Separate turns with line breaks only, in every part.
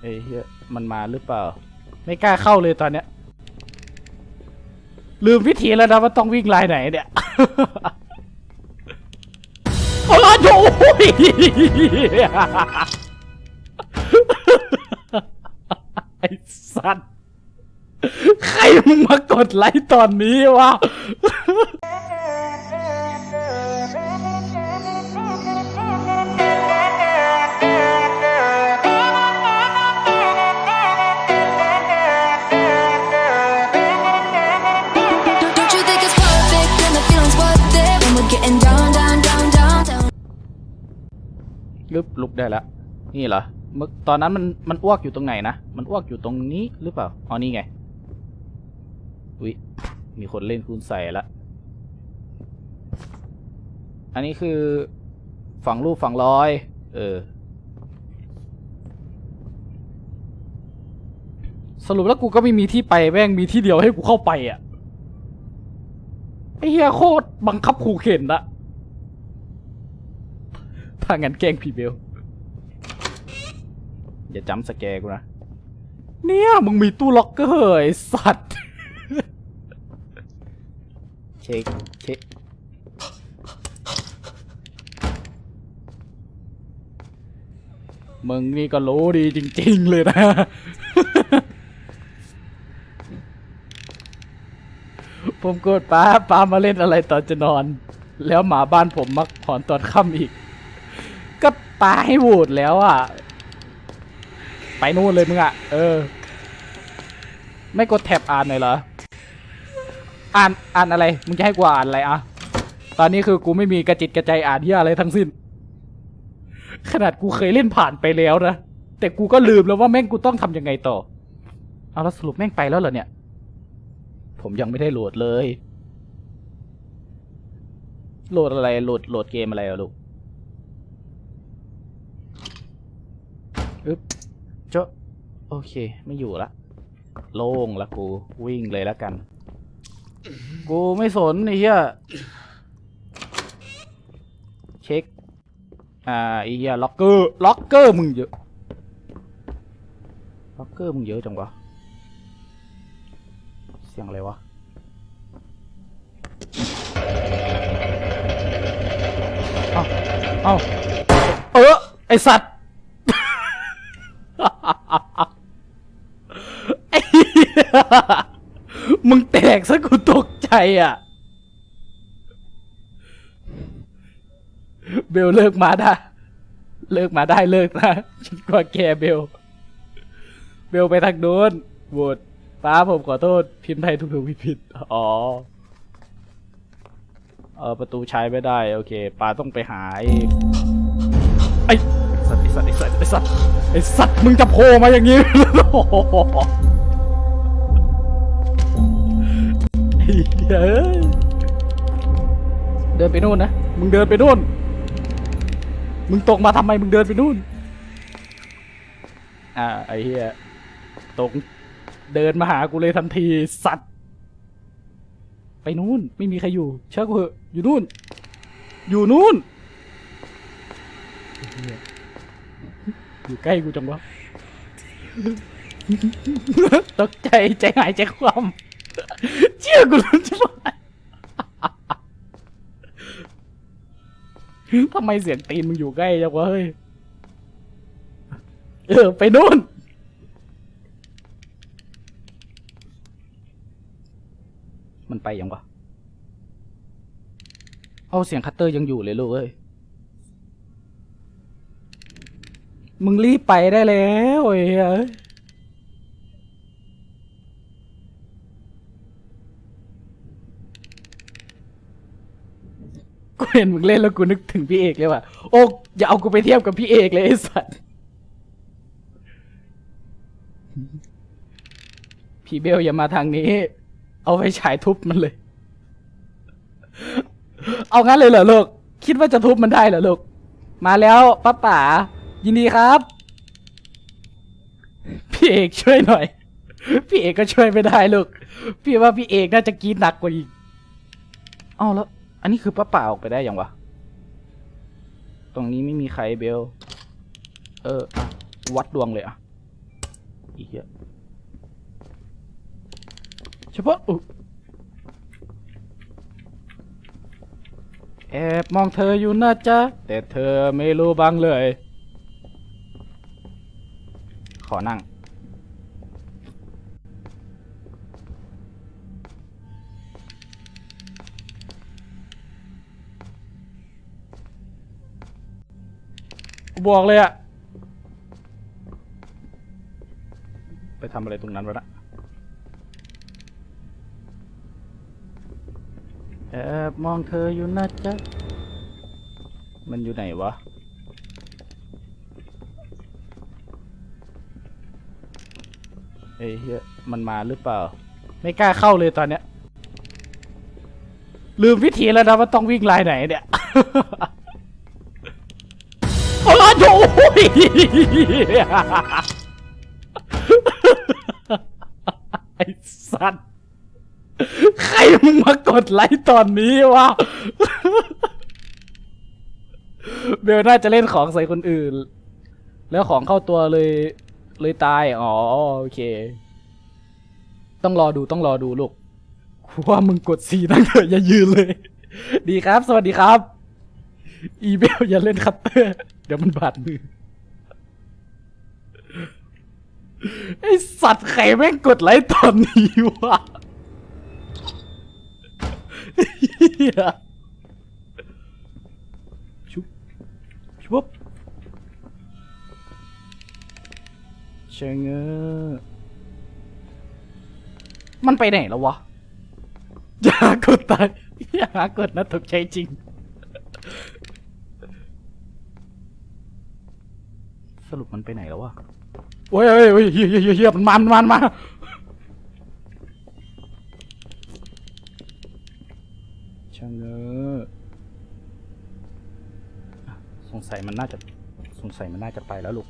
เอ้ยเฮียมันมาหรือเปล่า ไม่กล้าเข้าเลยตอนเนี้ย ลืมวิธีแล้วนะว่าต้องวิ่งลายไหนเนี่ยโอ้โหไอ้สัตว์ ใครมึงมากดไลค์ตอนนี้วะ ลุกลุกได้แล้วนี่เหรอเมื่อตอนนั้นมันมันอ้วกอยู่ตรงไหนนะ มันอ้วกอยู่ตรงนี้หรือเปล่าอ๋อนี่ไงอุ๊ยมีคนเล่นคูณใส่ละอันนี้คือฝังรูปฝังรอย เออ สรุปแล้วกูก็ไม่มีที่ไปแม่งมีที่เดียวให้กูเข้าไปอะไอ้เหี้ยโคตรบังคับขู่เข็นอะ ถ้างั้นแกล้งพีเบล อย่าจำสแกร์กูนะ เนี่ย มึงมีตู้ล็อกเกอร์ไอ้สัตว์ เช็คเช็คมึงนี่ก็รู้ดีจริง ๆ เลยนะ ผมกดป้าป้ามาเล่นอะไรตอนจะนอน แล้วหมาบ้านผมมักหอนตอนค่ำอีก ป้าให้โหวตแล้วอะ ไปนู่นเลยมึงอะ เออ ไม่กดแท็บอ่านหน่อยเหรอ อ่านอ่านอะไร มึงจะให้กูอ่านอะไรอะ ตอนนี้คือกูไม่มีกระจิตกระใจอ่านที่อะไรทั้งสิ้น ขนาดกูเคยเล่นผ่านไปแล้วนะ แต่กูก็ลืมแล้วว่าแม่งกูต้องทำยังไงต่อ เอาแล้วสรุปแม่งไปแล้วเหรอเนี่ย ผมยังไม่ได้โหลดเลย โหลดอะไร โหลด โหลดเกมอะไรอะลูกอึ๊บเจ้า โอเค ไม่อยู่ละ โล่งละกู วิ่งเลยแล้วกัน กูไม่สนไอ้เหี้ยเช็ค อ่าไอ้เหี้ยล็อกเกอร์ ล็อกเกอร์มึงเยอะ ล็อกเกอร์มึงเยอะจังวะ เสียงอะไรวะเอ้าเอ้าเออไอสัตว์ มึงแตกซะกูตกใจอะ เบลเลิกมาได้ เลิกมาได้เลิกนะฉันกลัวแกเบล เบลไปทางโน้นโหวตป้าผมขอโทษ พิมพ์ไทยถูกถูกผิดผิดๆอ๋อ เออประตูใช้ไม่ได้ โอเคป้าต้องไปหาไอ้ไอ้สัตว์ไอ้สัตว์ไอ้สัตว์ไอ้สัตว์ไอ้สัตว์มึงจะโผล่มาอย่างนี้โอ้ เหี้ยเดินไปนู่นนะ มึงเดินไปนู่น มึงตกมาทำไมมึงเดินไปนู่น อ่าไอ้เหี้ยตกเดินมาหากูเลยทันทีสัตว์ ไปนู่นไม่มีใครอยู่ เชื่อกูเหอะอยู่นู่น อยู่นู่นอยู่ใกล้กูจังวะตกใจใจหายใจความ เชื่อกูรู้ใช่ไหมทำไมเสียงตีนมึงอยู่ใกล้จังวะเฮ้ย เออ ไปนู่น มันไปยังวะ เอาเสียงคัตเตอร์ยังอยู่เลยลูกเอ้ย มึงรีบไปได้แล้วเอ้ย เห็นมึงเล่นแล้วกูนึกถึงพี่เอกเลยว่ะโอ้อย่าเอากูไปเทียบกับพี่เอกเลยไอ้สัตว์พี่เบลอย่ามาทางนี้ เอาไปฉายทุบมันเลย เอางั้นเลยเหรอลูกคิดว่าจะทุบมันได้เหรอลูกมาแล้วป้าป๋ายินดีครับ พี่เอกช่วยหน่อย พี่เอกก็ช่วยไม่ได้ลูก พี่ว่าพี่เอกน่าจะกรีดหนักกว่าอีก เอาแล้ว อันนี้คือป้าป๋าออกไปได้ยังวะ ตรงนี้ไม่มีใครเบล เอออะวัดดวงเลยอะ อีเหี้ยเฉพาะอุแอบมองเธออยู่นะจ๊ะ แต่เธอไม่รู้บ้างเลย ขอนั่ง บอกเลยอะไปทำอะไรตรงนั้นวะนะแอบมองเธออยู่นะจ๊ะ มันอยู่ไหนวะ เอ้ยเฮียมันมาหรือเปล่า ไม่กล้าเข้าเลยตอนเนี้ย ลืมวิธีแล้วนะว่าต้องวิ่งลายไหนเนี่ย โอ้โหไอ้สัตว์ใครมึงมากดไลค์ตอนนี้วะเบลน่าจะเล่นของใส่คนอื่น แล้วของเข้าตัวเลย เลยตาย อ๋อ โอเค ต้องรอดูต้องรอดูลูกว่ามึงกดสีนั่งเถอะอย่ายืนเลย ดีครับ สวัสดีครับ อีเบลอย่าเล่นคัตเตอร์ ดี๋ยวมันบาดมือ ไอสัตว์ไข่แม่งกดไลค์ตอนนี้วะเหี้ยชุบชุบเชงเงอมันไปไหนแล้ววะ อย่ากดตาย อย่ากดนะตกใจจริง สรุปมันไปไหนแล้ววะโอ้ยโอ้ยเฮียเฮียเฮียเฮียมันมามันมามันมาช่างเออะสงสัยมันน่าจะสงสัยมันน่าจะไปแล้วลูก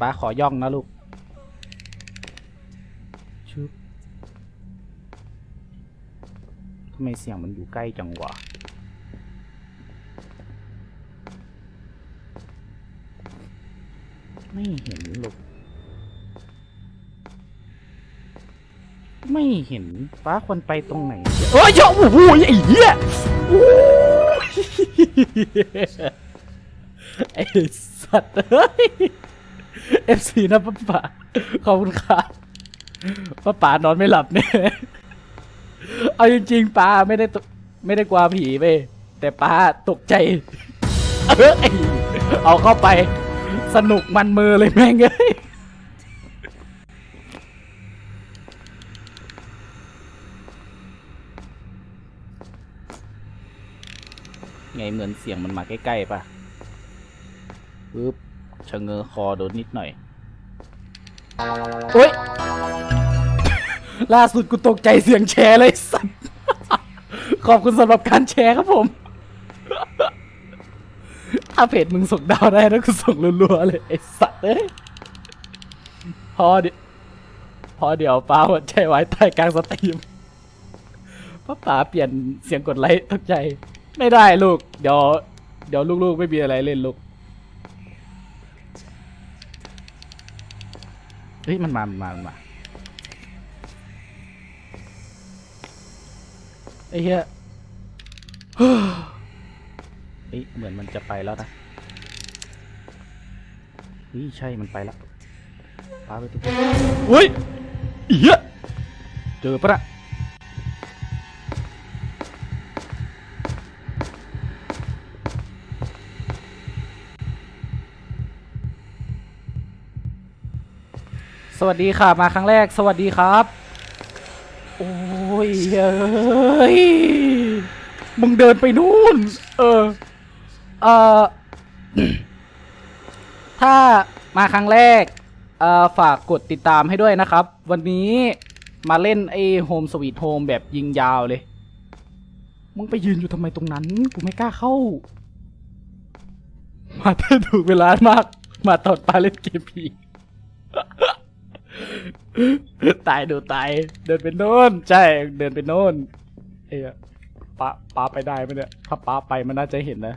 ป้าขอย่องนะลูกชุบทำไมเสียงมันอยู่ใกล้จังวะ ไม่เห็นหรอกไม่เห็นป้าควรไปตรงไหนเอ้ยโอ้โหไอ้เหี้ยโอ้ยไอ้สัตว์เฮ้ยเอฟซีนะป้าป๋าขอบคุณครับป้าป๋านอนไม่หลับเนี่ยเอาจริงๆป้าไม่ได้ไม่ได้กลัวผีไปแต่ป้าตกใจ เอาเข้าไป สนุกมันมือเลยแม่งเอ้ยไงเหมือนเสียงมันมาใกล้ๆป่ะปึ๊บชะเง้อคอโดนนิดหน่อยโอ๊ยล่าสุดกูตกใจเสียงแชร์เลยสัตว์ขอบคุณสำหรับการแชร์ครับผม ถ้าเพจมึงส่งดาวได้นะกูส่งรัวๆเลยไอ้สัตว์เอ้ยพอเดี๋ยวพอเดี๋ยวป้าหัวใจไว้ใต้กลางสตรีมป้าป๋าเปลี่ยนเสียงกดไลค์ตกใจ ไม่ได้ลูก เดี๋ยว เดี๋ยวลูกๆไม่มีอะไรเล่นลูก เฮ้ยมันมา มันมา มันมาไอ้เหี้ย เฮ้ยเหมือนมันจะไปแล้วนะเฮ้ยใช่มันไปแล้วปาไปตัวเฮ้ยเหี้ยเจอปะนะสวัสดีค่ะมาครั้งแรกสวัสดีครับ โอ้ยเฮ้ย มึงเดินไปนู่น เออ เออถ้ามาครั้งแรก เอ่อ ฝากกดติดตามให้ด้วยนะครับ วันนี้มาเล่นไอ้โฮมสวีทโฮมแบบยิงยาวเลย มึงไปยืนอยู่ทำไมตรงนั้น กูไม่กล้าเข้า มาเท่ถูกเวลามาก มาตอนปาเล่นเกมผีตายดูตาย เดินไปโน่น ใช่ เดินไปโน่น เอ้ยป้าป้าไปได้ไหมเนี่ย ถ้าป้าไปมันน่าจะเห็นนะ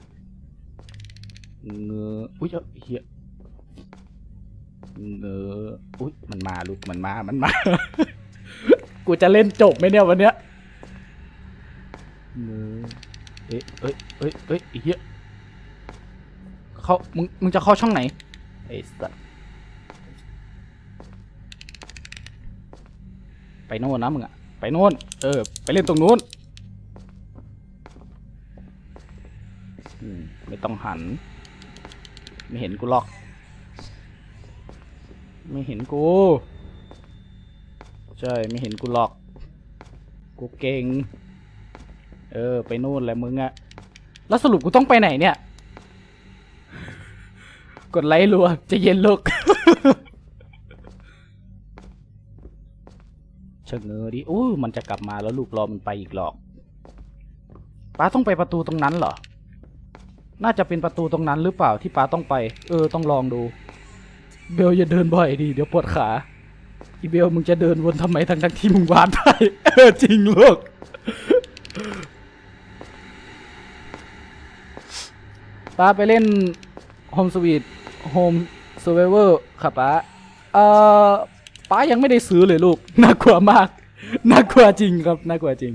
เงืออุ้ยเอ้าเฮียเงืออุ้ยมันมาลูกมันมา มันมา กูจะเล่นจบไหมเนี่ยวันเนี้ยเงือเอ้ยเอ้ยเอ้ยเอ้ยเหี้ยเขามึง มึงจะเข้าช่องไหน ไอ้สัสไปโน่นนะมึงอะไปโน่น เออ ไปเล่นตรงนู้น ไม่ต้องหัน ไม่เห็นกูหรอก ไม่เห็นกู ใช่ ไม่เห็นกูหรอก กูเก่ง เออ ไปนู่นแหละมึงอะแล้วสรุปกูต้องไปไหนเนี่ย กดไลค์รัวจะเย็นลูกเชะเง้อดิอู้มันจะกลับมาแล้วลูกรอมันไปอีกหรอกป้าต้องไปประตูตรงนั้นเหรอ น่าจะเป็นประตูตรงนั้นหรือเปล่าที่ป้าต้องไป เออต้องลองดู เบลอย่าเดินบ่อยดิเดี๋ยวปวดขาอีเบลมึงจะเดินวนทำไมทั้งทั้งที่มึงวานได้เออจริงลูกป้าไปเล่น Home Sweet Home Survivor ครับป้าเอ่อป้ายังไม่ได้ซื้อเลยลูก น่ากลัวมาก น่ากลัวจริงครับ น่ากลัวจริง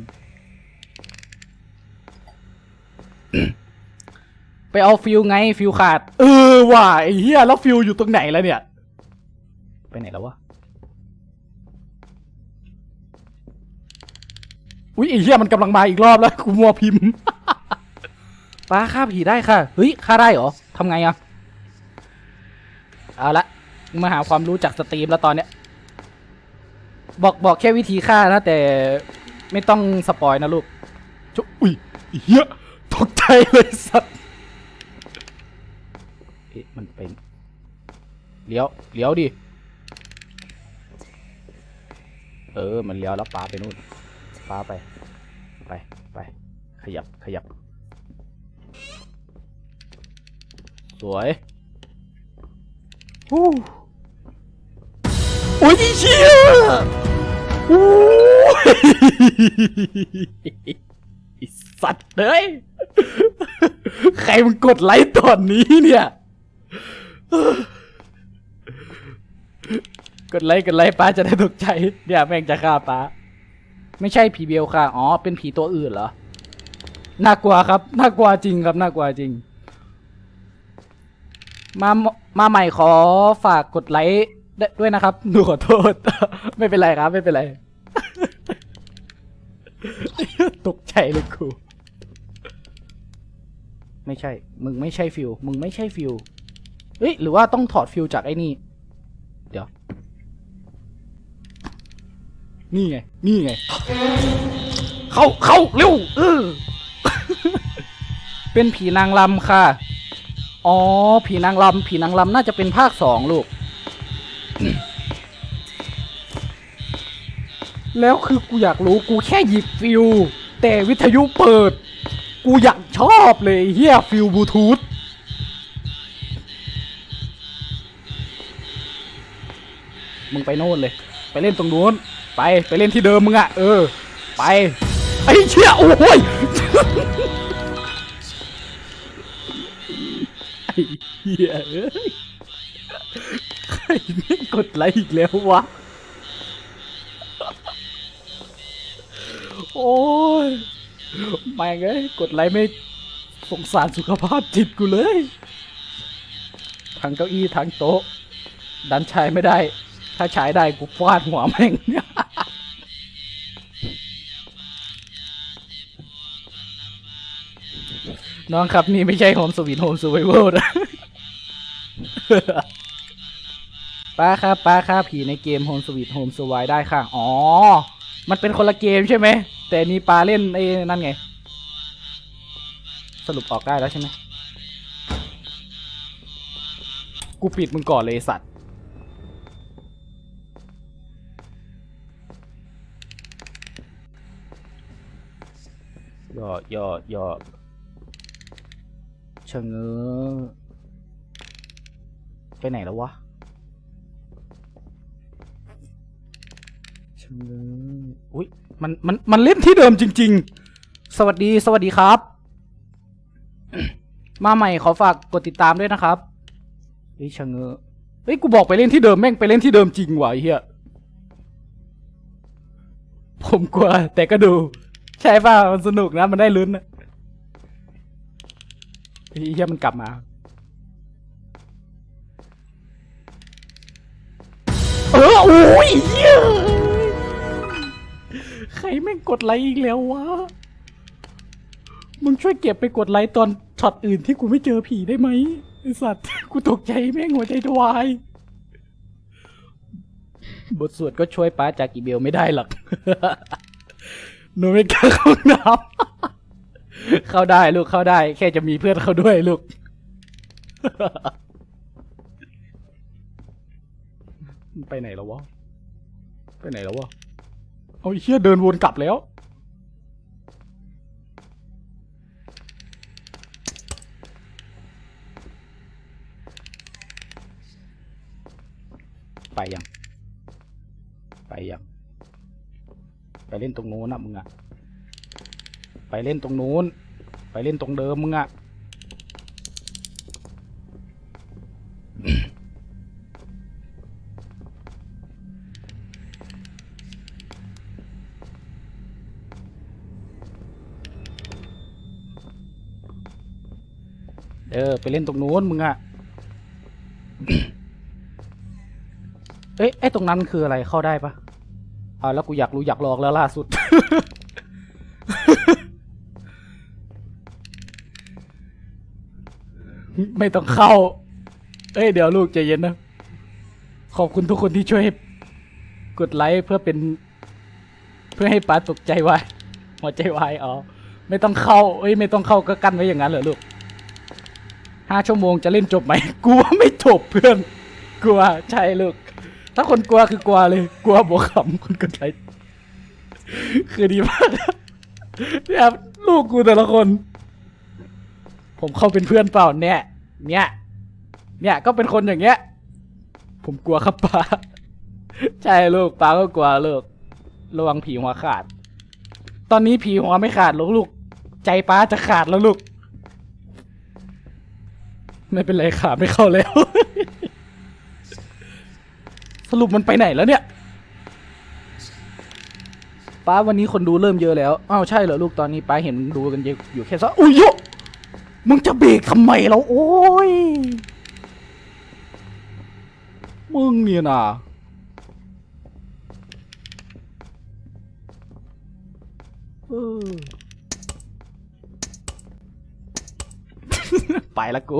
ไปเอาฟิวไงฟิวขาด เออว่ะไอ้เหี้ยแล้วฟิวอยู่ตรงไหนแล้วเนี่ย ไปไหนแล้ววะอุ๊ยไอ้เหี้ยมันกำลังมาอีกรอบแล้วกูมัวพิมพ์ ป้าฆ่าผีได้ค่ะเฮ้ยฆ่าได้เหรอทำไงอะเอาละมาหาความรู้จากสตรีมแล้วตอนเนี้ยบอกบอกแค่วิธีฆ่านะแต่ไม่ต้องสปอยนะลูกจุอุ้ยเหี้ยตกใจเลยสัตว์ เอ๊ะมันเป็นเลี้ยวเลี้ยวดิ เออ มันเลี้ยวแล้วป้าไปนู่นป้าไป ไปไปขยับขยับ สวยฮู้โอ้ยเชี่ยโอ้ยสัตว์เลยใครมันกดไลค์ตอนนี้เนี่ย กดไลค์กดไลค์ป้าจะได้ตกใจเนี่ยแม่งจะฆ่าป้า ไม่ใช่ผีเบลค่ะ อ๋อ เป็นผีตัวอื่นเหรอ น่ากลัวครับ น่ากลัวจริงครับ น่ากลัวจริง มา มาใหม่ขอฝากกดไลค์ด้ด้วยนะครับ หนูขอโทษ ไม่เป็นไรครับ ไม่เป็นไร ตกใจเลยครูไม่ใช่ มึงไม่ใช่ฟิว มึงไม่ใช่ฟิว เฮ้ยหรือว่าต้องถอดฟิวจากไอ้นี่ เดี๋ยว นี่ไง นี่ไง เข้าเข้าเร็วเออเป็นผีนางลำค่ะ อ๋อ ผีนางลำผีนางลำน่าจะเป็นภาคสองลูก แล้วคือกูอยากรู้กูแค่หยิบฟิว แต่วิทยุเปิด กูอยากชอบเลยเฮียฟิวบลูทูธ มึงไปโน่นเลย ไปเล่นตรงนู้น ไปไปเล่นที่เดิมมึงอะเออ ไป ไอ้เชี่ยโอ้ยไอ้เหี้ยเอ้ยใครไม่กดไลค์อีกแล้ววะ โอ้ยแม่งเอ้ยกดไลค์ไม่สงสารสุขภาพจิตกูเลย ทั้งเก้าอี้ทั้งโต๊ะ ดันใช้ไม่ได้ ถ้าใช้ได้กูฟาดหัวแม่งน้องครับนี่ไม่ใช่โฮมสวีทโฮมสว i เว r นะป้าครับป้าครับผีในเกม Home Sweet Home s u r v i ได้ค่ะ อ๋อ มันเป็นคนละเกมใช่ไหม แต่นี่ปาเล่นไอ้นั่นไง สรุปออกได้แล้วใช่ไหมกูปิดมึงก่อนเลยสัตว์ ย่อย่อย่อชะเง้อไปไหนแล้ววะชะเง้ออุ้ยมันมันมันเล่นที่เดิมจริง ๆ สวัสดีสวัสดีครับ มาใหม่ขอฝากกดติดตามด้วยนะครับเฮ้ยชะเง้อฮ้ยกูบอกไปเล่นที่เดิมแม่งไปเล่นที่เดิมจริงว่ะไอ้เฮียผมกลัวแต่ก็ดู ใช่ป่ะมันสนุกนะ มันได้ลุ้นนะไอ้เฮียมันกลับมา เออโอ้ยเหี้ยใครแม่งกดไลค์อีกแล้ววะ มึงช่วยเก็บไปกดไลค์ตอนช็อตอื่นที่กูไม่เจอผีได้ไหมไอสัตว์ กูตกใจแม่งหัวใจวาย บทสวดก็ช่วยป้าจากอีเบลไม่ได้หรอก หนูไม่กล้าเข้าห้องน้ำ เข้าได้ลูกเข้าได้ แค่จะมีเพื่อนเข้าด้วยลูกมันไปไหนแล้ววะ ไปไหนแล้ววะ เอาไอ้เชี่ยเดินวนกลับแล้ว ไปยัง ไปยัง ไปเล่นตรงโน้นนะมึงอะไปเล่นตรงโน้น ไปเล่นตรงเดิมมึงอะเออไปเล่นตรงโน้นมึงอะเอ้ยไอ้ตรงนั้นคืออะไรเข้าได้ปะ อ่าแล้วกูอยากรู้อยากลองแล้วล่าสุด ไม่ต้องเข้า เอ้ยเดี๋ยวลูกใจเย็นนะ ขอบคุณทุกคนที่ช่วย กดไลค์เพื่อเป็น เพื่อให้ป้าตกใจไว้หัวใจวายอ๋อไม่ต้องเข้า เอ้ย ไม่ต้องเข้าก็กั้นไว้อย่างนั้นเหรอลูกห้าชั่วโมงจะเล่นจบไหมกลัวไม่จบเพื่อนกลัวใช่ลูก ถ้าคนกลัวคือกลัวเลย กลัวบวกขำคนกดไลค์คือดีมากเนี่ยลูกกูแต่ละคน ผมเข้าเป็นเพื่อนเปล่าเนี่ย เนี่ย เนี่ยก็เป็นคนอย่างเงี้ย ผมกลัวครับป้าใช่ลูกป้าก็กลัวลูกระวังผีหัวขาด ตอนนี้ผีหัวไม่ขาดหรอกลูก ใจป้าจะขาดแล้วลูก ไม่เป็นไรขาไม่เข้าแล้ว สรุปมันไปไหนแล้วเนี่ยป้าวันนี้คนดูเริ่มเยอะแล้วอ้าวใช่เหรอลูกตอนนี้ป้าเห็นดูกันเยอะอยู่แค่ซะอุ้ยโยมึงจะเบรกทำไมเราโอ้ยมึงเนี่ยนะไปละกู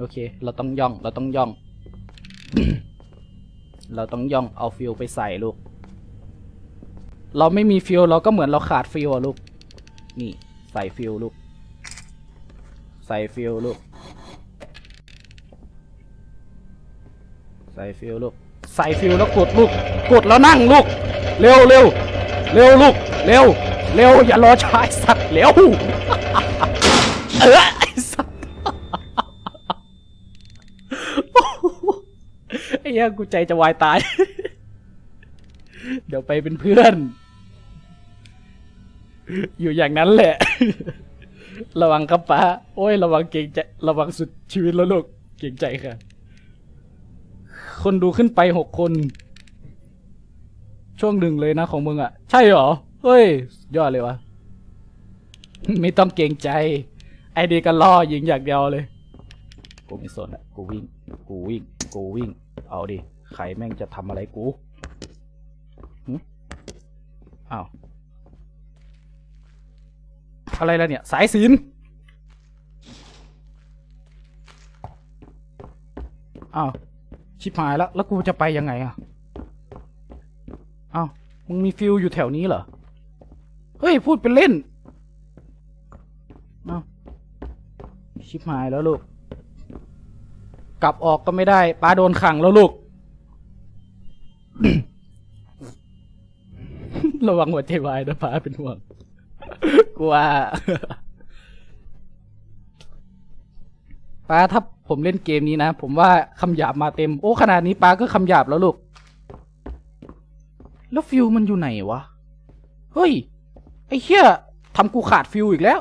โอเค เราต้องย่อง เราต้องย่อง เราต้องย่องเอาฟิลไปใส่ลูก เราไม่มีฟิลเราก็เหมือนเราขาดฟิลอะลูก นี่ใส่ฟิลลูก ใส่ฟิลลูก ใส่ฟิลลูก ใส่ฟิลแล้วกดลูก กดแล้วนั่งลูก เร็วเร็วเร็วลูก เร็ว เร็วอย่ารอช้าสัตว์เร็วเออไอ้สัตว์ ไอ้เหี้ ยกูใจจะวายตาย เดี๋ยวไปเป็นเพื่อน อยู่อย่างนั้นแหละ ระวังครับป้า โอ้ย ระวังเก่งใจ ระวังสุดชีวิตแล้วลูก เก่งใจค่ะ คนดูขึ้นไปหกคน ช่วงหนึ่งเลยนะของมึงอะ ใช่หรอ เฮ้ย ยอดเลยวะ ไม่ต้องเกรงใจ ไอเดียก็ล่อยิงอย่างเดียวเลย กูไม่สนอะกูวิ่ง กูวิ่ง กูวิ่ง เอาดิ ใครแม่งจะทำอะไรกูหึอ้าว อะไรแล้วเนี่ย สายสินอ้าว ชิบหายแล้ว แล้วกูจะไปยังไงอะอ้าว มึงมีฟิลอยู่แถวนี้เหรอ เฮ้ย พูดเป็นเล่นอ้าว ชิบหายแล้วลูก กลับออกก็ไม่ได้ป้าโดนขังแล้วลูก ระวังหัวใจวายนะป้าเป็นห่วงกลัวป้าถ้าผมเล่นเกมนี้นะ ผมว่าคำหยาบมาเต็ม โอ้ขนาดนี้ป้าก็คำหยาบแล้วลูก แล้วฟิวมันอยู่ไหนวะ เฮ้ย ไอ้เหี้ยทำกูขาดฟิวอีกแล้ว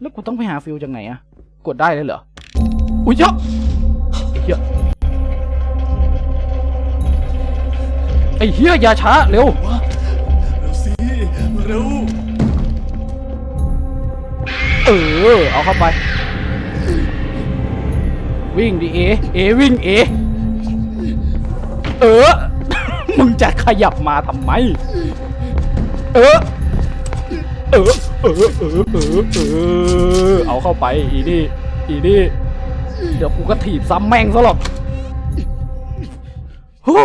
แล้วกูต้องไปหาฟิวจากไหนอะ กดได้เลยเหรอ อุ้ยเยอะไอ้เหี้ยไอ้เหี้ยอย่าช้า เร็ว
เร็วสิเร็ว
เออ เอาเข้าไป วิ่งดิเอ เอวิ่งเอ เออ มึงจะขยับมาทำไม เออ เออเออเออเออเออเอาเข้าไปอีนี่อีนี่เดี๋ยวกูก็ถีบซ้ำแม่งซะหรอกโอ้